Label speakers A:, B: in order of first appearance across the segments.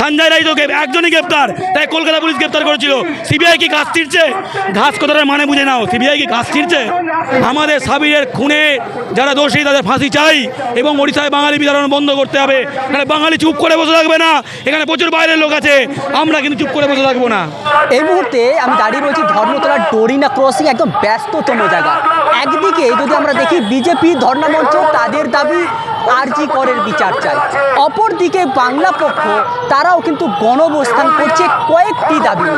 A: সঞ্জয় রায় তো একজনই গ্রেপ্তার, তাই কলকাতা পুলিশ গ্রেপ্তার করেছিল। সিবিআই কি ঘাস ছিঁড়ছে? ঘাস কথাটার মানে বুঝে নাও। সিবিআই কি ঘাস ছিঁড়ছে? আমাদের সাবিরের খুনে যারা দোষী, তাদের ফাঁসি চাই এবং ওড়িশায় বাঙালি বিতরণ বন্ধ করতে হবে। এখানে বাঙালি চুপ করে বসে থাকবে না? এখানে প্রচুর বাইরের লোক আছে। আমরা কিন্তু চুপ করে বসে থাকব না।
B: এই মুহূর্তে আমি দাঁড়িয়ে রয়েছি ধর্মতলার ডোরিনা ক্রসিং, একদম ব্যস্ততম জায়গা। একদিকে যদি আমরা দেখি, বিজেপি ধর্ণা তাদের দাবি আরজি করের বিচার চাই। অপরদিকে বাংলা পক্ষ, তারাও কিন্তু গণবস্থান করছে কয়েকটি দাবি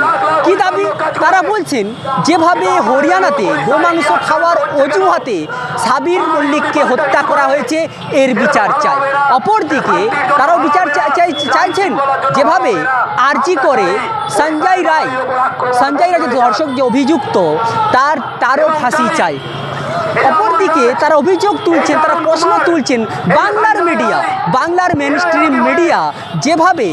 B: কি দাবি? তারা বলছেন, যেভাবে হরিয়ানাতে গোমাংস খাওয়ার অজুহাতে সাবির মল্লিককে হত্যা করা হয়েছে, এর বিচার চাই। অপরদিকে তারাও বিচার চাই চাইছেন, যেভাবে আরজি করে সঞ্জয় রায় সঞ্জয় রায় যে ধর্ষক যে অভিযুক্ত, তার, তারও ফাঁসি চাই। অপরদিকে তারা অভিযোগ তুলছেন তারা প্রশ্ন তুলছেন বাংলার মিডিয়া বাংলার মেন স্ট্রিম মিডিয়া যেভাবে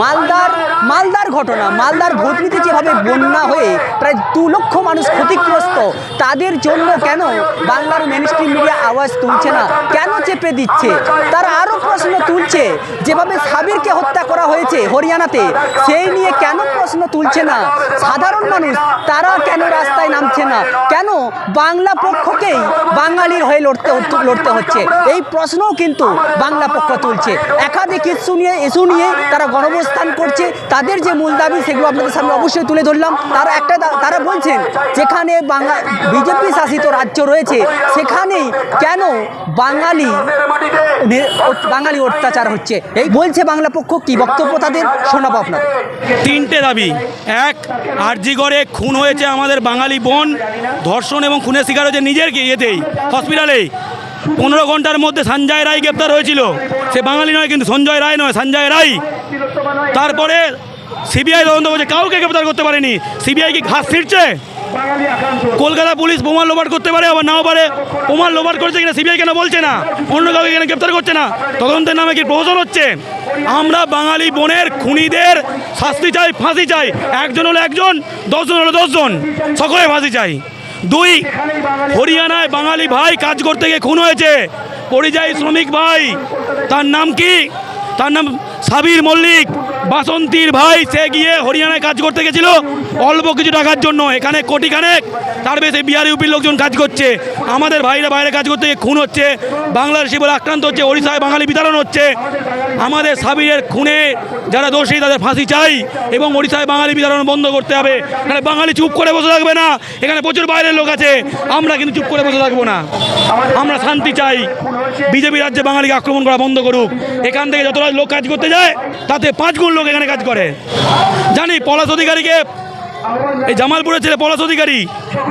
B: মালদার মালদার ঘটনা, মালদার ভূতনিতে যেভাবে বন্যা হয়ে প্রায় দু লক্ষ মানুষ ক্ষতিগ্রস্ত, তাদের জন্য কেন বাংলার মেন স্ট্রিম মিডিয়া আওয়াজ তুলছে না? কেন চেপে দিচ্ছে? তারা আরও প্রশ্ন তুলছে, যেভাবে সাবিরকে হত্যা করা হয়েছে হরিয়ানাতে, সেই নিয়ে কেন প্রশ্ন তুলছে না? সাধারণ মানুষ, তারা কেন রাস্তায় নামছে না? কেন বাংলা পক্ষকেই বাঙালির হয়ে লড়তে লড়তে হচ্ছে? এই প্রশ্নও কিন্তু বাংলা পক্ষ তুলছে। একাধিক ইস্যু নিয়ে ইস্যু নিয়ে তারা গণবস্থান করছে। তাদের যে মূল দাবি, সেগুলো আপনাদের সামনে অবশ্যই তুলে ধরলাম। তারা একটা তারা বলছেন, যেখানে বাংলা বিজেপি শাসিত রাজ্য রয়েছে, সেখানেই কেন বাঙালি বাঙালি অত্যাচার হচ্ছে? এই বলছে বাংলা পক্ষ। কি বক্তব্য তাদের? শোনাবো আপনাদের।
A: তিনটে দাবি। এক আরজিগড়ে খুন হয়েছে আমাদের বাঙালি বোন, ধর্ষণ এবং খুনের শিকার হয়েছে নিজের ইয়েতেই, হসপিটালেই। পনেরো ঘণ্টার মধ্যে সঞ্জয় রায় গ্রেপ্তার হয়েছিল। সে বাঙালি নয় কিন্তু সঞ্জয় রায় নয়, সঞ্জয় রায়। তারপরে সিবিআই তদন্ত করছে। কাউকে গ্রেপ্তার করতে পারেনি। সিবিআই কি ঘাস ছিঁড়ছে? কলকাতা পুলিশ প্রমাণ লোপাট করতে পারে, আবার নাও পারে। প্রমাণ লোপাট করছে কিনা সিবিআই কেন বলছে না? অন্য কাউকে কেন গ্রেপ্তার করছে না? তদন্তের নামে কি প্রহসন হচ্ছে? আমরা বাঙালি বোনের খুনিদের শাস্তি চাই, ফাঁসি চাই। একজন হলো একজন, দশজন হলো দশজন। সকলে ফাঁসি চাই। দুই হরিয়ানায় বাঙালি ভাই কাজ করতে গিয়ে খুন হয়েছে। পরিযায়ী শ্রমিক ভাই তার নাম কি? তার নাম সাবির মল্লিক। বাসন্তীর ভাই, সে গিয়ে হরিয়ানায় কাজ করতে গেছিল। অল্প কিছু টাকার জন্য। এখানে কোটি খানেক তার বেশি বিহার ইউপির লোকজন কাজ করছে। আমাদের ভাইরা বাইরে কাজ করতে খুন হচ্ছে। বাংলাদেশি বলে আক্রান্ত হচ্ছে। ওড়িশায় বাঙালি বিতরণ হচ্ছে। আমাদের সাবিরের খুনে যারা দোষী, তাদের ফাঁসি চাই এবং ওড়িশায় বাঙালি বিতরণ বন্ধ করতে হবে। এখানে বাঙালি চুপ করে বসে থাকবে না? এখানে প্রচুর বাইরের লোক আছে। আমরা কিন্তু চুপ করে বসে থাকব না। আমরা শান্তি চাই। বিজেপি রাজ্যে বাঙালিকে আক্রমণ করা বন্ধ করুক। এখান থেকে যতটা লোক কাজ করতে যায়, তাতে পাঁচ গুণ লোক এখানে কাজ করে। জানি, পলাশ অধিকারীকে, এই জামালপুরের ছেলে পলাশ অধিকারী,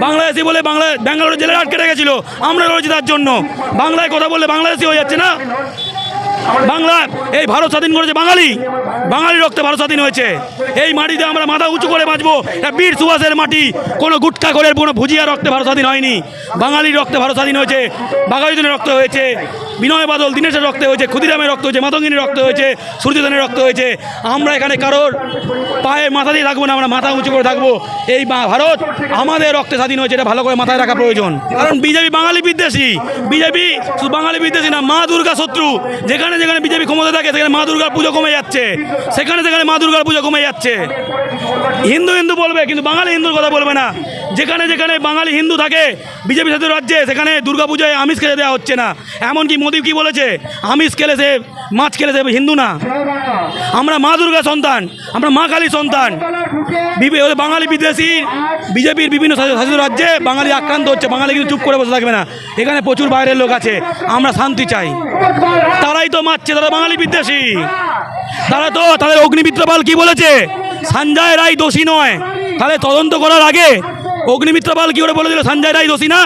A: বাংলাদেশি বলে বাংলা ব্যাঙ্গালোর জেলে আটকে রেখেছিল। আমরা রয়েছি তার জন্য। বাংলায় কথা বললে বাংলাদেশি হয়ে যাচ্ছে না? বাংলা, এই ভারত স্বাধীন করেছে বাঙালি। বাঙালি রক্তে ভারত স্বাধীন হয়েছে। এই মাটিতে আমরা মাথা উঁচু করে বাঁচবো। বীর সুভাষের মাটি। কোনো গুটকা করে কোনো ভুজিয়া রক্তে ভারত স্বাধীন হয়নি। বাঙালির রক্তে ভারত স্বাধীন হয়েছে বাঙালিজনের রক্ত হয়েছে, বিনয় বাদল দীনেশের রক্ত হয়েছে, ক্ষুদিরামের রক্ত হয়েছে, মাতঙ্গিনীর রক্ত হয়েছে সূর্যদানের রক্ত হয়েছে। আমরা এখানে কারোর পায়ে মাথা দিয়ে থাকব না, আমরা মাথা উঁচু করে থাকব। এই ভারত আমাদের রক্তে স্বাধীন হয়েছে, এটা ভালো করে মাথায় রাখা প্রয়োজন। কারণ বিজেপি বাঙালি বিদ্বেষী। বিজেপি বাঙালি বিদ্বেষী না, মা দুর্গা শত্রু, যেখানে যেখানে যেখানে বিজেপি ক্ষমতা থাকে, সেখানে মা দুর্গার পুজো কমে যাচ্ছে। সেখানে সেখানে মা দুর্গার পুজো কমে যাচ্ছে। হিন্দু হিন্দু বলবে, কিন্তু বাঙালি হিন্দুর কথা বলবে না। যেখানে যেখানে বাঙালি হিন্দু থাকে, বিজেপি সাথে রাজ্যে, সেখানে দুর্গাপূজায় আমিষ খেলে দেওয়া হচ্ছে না। এমনকি মোদী কি বলেছে? আমিষ খেলে সে, মাছ খেলে সে হিন্দু না। আমরা মা দুর্গা সন্তান, আমরা মা কালী সন্তান। বাঙালি বিদেশি, বিজেপির বিভিন্ন শাসিত রাজ্যে বাঙালি আক্রান্ত হচ্ছে, বাঙালি কিন্তু চুপ করে বসে থাকবে না। এখানে প্রচুর বাইরের লোক আছে, আমরা শান্তি চাই। তারাই তো মারছে, তারা বাঙালি বিদ্বেষী। তারা তো, তাদের অগ্নিমিত্রপাল কি বলেছে? সঞ্জয় রায় দোষী নয়। তাহলে তদন্ত করার আগে অগ্নিমিত্রপাল কি করে বলে দিল, সঞ্জয় রায় দোষী না?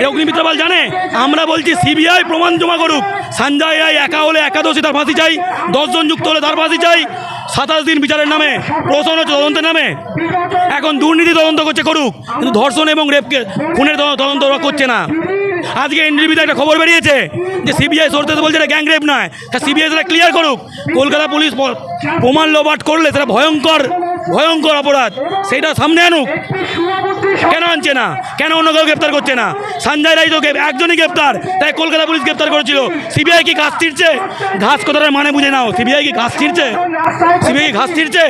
A: এই অগ্নিমিত্রপাল জানে? আমরা বলছি সিবিআই প্রমাণ জমা করুক। সঞ্জয় রায় একা হলে একাদশী তার ফাঁসি চাই। দশজন যুক্ত হলে তার ফাঁসি চাই। সাতাশ দিন বিচারের নামে, প্রশ্ন হচ্ছে তদন্তের নামে। এখন দুর্নীতি তদন্ত করছে করুক, কিন্তু ধর্ষণ এবং রেপকে খুনের তদন্ত ওরা করছে না। আজকে এনডিবিতে একটা খবর বেরিয়েছে যে সিবিআই সরতে বলছে এটা গ্যাং রেপ নয়। তা সিবিআই সেটা ক্লিয়ার করুক। কলকাতা পুলিশ প্রমাণ লোপাট করলে সেটা ভয়ঙ্কর ভয়ঙ্কর অপরাধ। সেইটা সামনে আনুক। কেন আনছে না? কেন অন্য কেউ গ্রেপ্তার করছে না? সঞ্জয় রায় তো একজনই গ্রেপ্তার। তাই কলকাতা পুলিশ গ্রেপ্তার করেছিল। সিবিআই কি ঘাস ছিঁড়ছে? ঘাস কথাটার মানে বুঝে নাও। সিবিআই কি ঘাস ছিঁড়ছে? সিবিআই কি ঘাস ছিঁড়ছে?